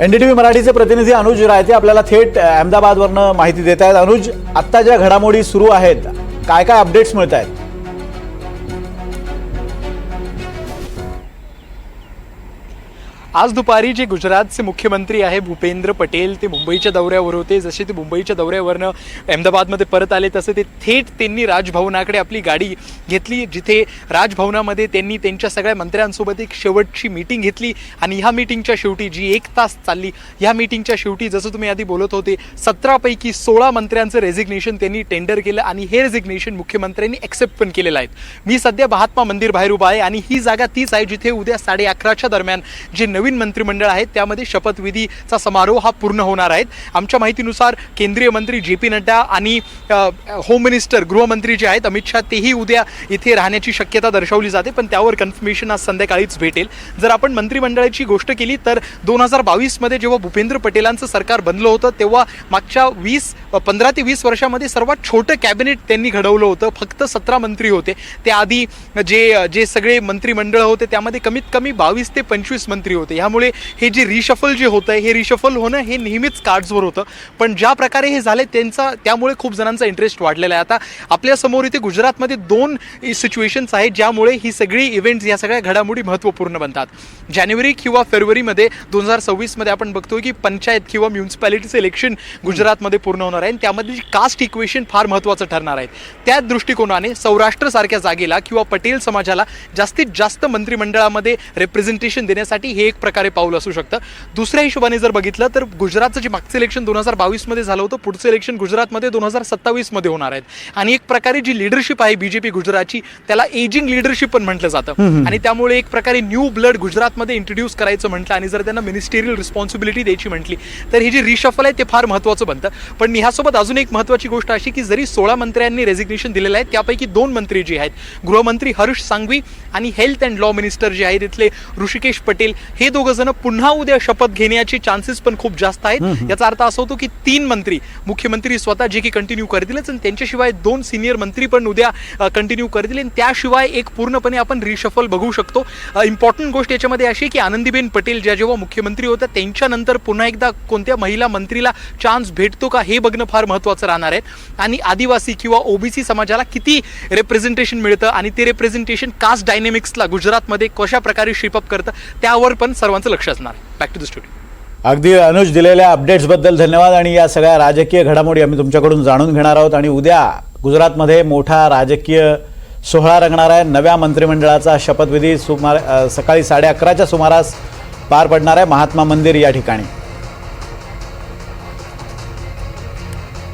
NDTV मराठीचे प्रतिनिधी अनुज रायते आपल्याला थेट अहमदाबादवरनं माहिती देत आहेत. अनुज आत्ता ज्या घडामोडी सुरू आहेत काय काय अपडेट्स मिळत आहेत आज दुपारी जे गुजरातचे मुख्यमंत्री आहे भूपेंद्र पटेल ते मुंबईच्या दौऱ्यावर होते. जसे ते मुंबईच्या दौऱ्यावरनं अहमदाबादमध्ये परत आले तसे ते थेट त्यांनी राजभवनाकडे आपली गाडी घेतली जिथे राजभवनामध्ये त्यांनी त्यांच्या सगळ्या मंत्र्यांसोबत एक शेवटची मीटिंग घेतली आणि ह्या मीटिंगच्या शेवटी जी एक तास चालली ह्या मीटिंगच्या शेवटी जसं तुम्ही आधी बोलत होते सतरापैकी सोळा मंत्र्यांचं रेझिग्नेशन त्यांनी टेंडर केलं आणि हे रेझिग्नेशन मुख्यमंत्र्यांनी एक्सेप्ट पण केलेलं आहे मी सध्या महात्मा मंदिर बाहेर उभा आहे आणि ही जागा तीच आहे जिथे उद्या साडे अकराच्या दरम्यान जे नवीन मंत्रिमंडळ आहे त्यामध्ये शपथविधीचा समारोह हा पूर्ण होणार आहे. आमच्या माहितीनुसार केंद्रीय मंत्री जे पी नड्डा आणि होम मिनिस्टर गृहमंत्री जे आहेत अमित शहा तेही उद्या इथे राहण्याची शक्यता दर्शवली जाते पण त्यावर कन्फर्मेशन आज संध्याकाळीच भेटेल. जर आपण मंत्रिमंडळाची गोष्ट केली तर दोन हजार बावीसमध्ये जेव्हा भूपेंद्र पटेलांचं सरकार बनलं होतं तेव्हा मागच्या वीस पंधरा ते वीस वर्षामध्ये सर्वात छोटं कॅबिनेट त्यांनी घडवलं होतं फक्त सतरा मंत्री होते. त्याआधी जे जे सगळे मंत्रिमंडळ होते त्यामध्ये कमीत कमी बावीस ते पंचवीस मंत्री होते. ह्यामुळे हे जे रिशफल जे होतं हे रिशफल होणं हे नेहमीच कार्ड्सवर होतं. पण ज्या प्रकारे हे झाले त्यांचा त्यामुळे खूप जणांचा इंटरेस्ट वाढलेला आहे. आता आपल्यासमोर इथे गुजरातमध्ये दोन सिच्युएशन्स आहेत ज्यामुळे ही सगळी इव्हेंट्स या सगळ्या घडामोडी महत्त्वपूर्ण बनतात. जानेवारी किंवा फेब्रुवारीमध्ये दोन हजार सव्वीसमध्ये आपण बघतोय की पंचायत किंवा म्युन्सिपॅलिटीचं इलेक्शन गुजरातमध्ये पूर्ण होणार आहे. आणि त्यामध्ये कास्ट इक्वेशन फार महत्त्वाचं ठरणार आहे. त्या दृष्टिकोनाने सौराष्ट्रसारख्या जागेला किंवा पटेल समाजाला जास्तीत जास्त मंत्रिमंडळामध्ये रिप्रेझेंटेशन देण्यासाठी हे एक प्रकारे पाऊल असू शकतं. दुसऱ्या हिशोबाने जर बघितलं तर गुजरातचं जे मागचं इलेक्शन दोन हजार बावीसमध्ये झालं होतं पुढचं इलेक्शन गुजरातमध्ये दोन हजार सत्तावीसमध्ये होणार आहेत. आणि एक प्रकारे जी लिडरशिप आहे बीजेपी गुजरातची त्याला एजिंग लिडरशिप पण म्हटलं जातं. आणि त्यामुळे एक प्रकारे न्यू ब्लड गुजरातमध्ये इंट्रोड्यूस करायचं म्हटलं आणि जर त्यांना मिनिस्टेरियल रिस्पॉन्सिबिलिटी द्यायची म्हटली तर हे जे रिशफल आहे ते फार महत्त्वाचं बनतं. पण ह्यासोबत अजून एक महत्त्वाची गोष्ट अशी की जरी सोळा मंत्र्यांनी रेझिग्नेशन दिलेलं आहे त्यापैकी दोन मंत्री जे आहेत गृहमंत्री हर्ष सांघवी आणि हेल्थ अँड लॉ मिनिस्टर जे आहेत इथले ऋषिकेश पटेल हे दोघं जण पुन्हा उद्या शपथ घेण्याचे चान्सेस पण खूप जास्त आहेत. याचा अर्थ असा होतो की तीन मंत्री मुख्यमंत्री स्वतः जे की कंटिन्यू करतीलच आणि त्यांच्याशिवाय दोन सिनियर मंत्री पण उद्या कंटिन्यू करतील आणि त्याशिवाय एक पूर्णपणे आपण रिशफल बघू शकतो. इम्पॉर्टंट गोष्ट याच्यामध्ये अशी की आनंदीबेन पटेल ज्या जेव्हा मुख्यमंत्री होत्या त्यांच्यानंतर पुन्हा एकदा कोणत्या महिला मंत्रीला चान्स भेटतो का हे बघणं फार महत्त्वाचं राहणार आहे. आणि आदिवासी किंवा ओबीसी समाजाला किती रिप्रेझेंटेशन मिळतं आणि ते रिप्रेझेंटेशन कास्ट डायनेमिक्सला गुजरातमध्ये कशा प्रकारे शिपअप करतं त्यावर पण सर्वांचं लक्ष असणार. बॅक टू द स्टुडिओ अगदी अनुज दिलेल्या अपडेट्सबद्दल धन्यवाद आणि या सगळ्या राजकीय घडामोडी आम्ही तुमच्याकडून जाणून घेणार आहोत आणि उद्या गुजरातमध्ये मोठा राजकीय सोहळा रंगणार आहे. नव्या मंत्रिमंडळाचा शपथविधी सुमार सकाळी साडे अकराच्या सुमारास पार पडणार आहे. महात्मा मंदिर या ठिकाणी.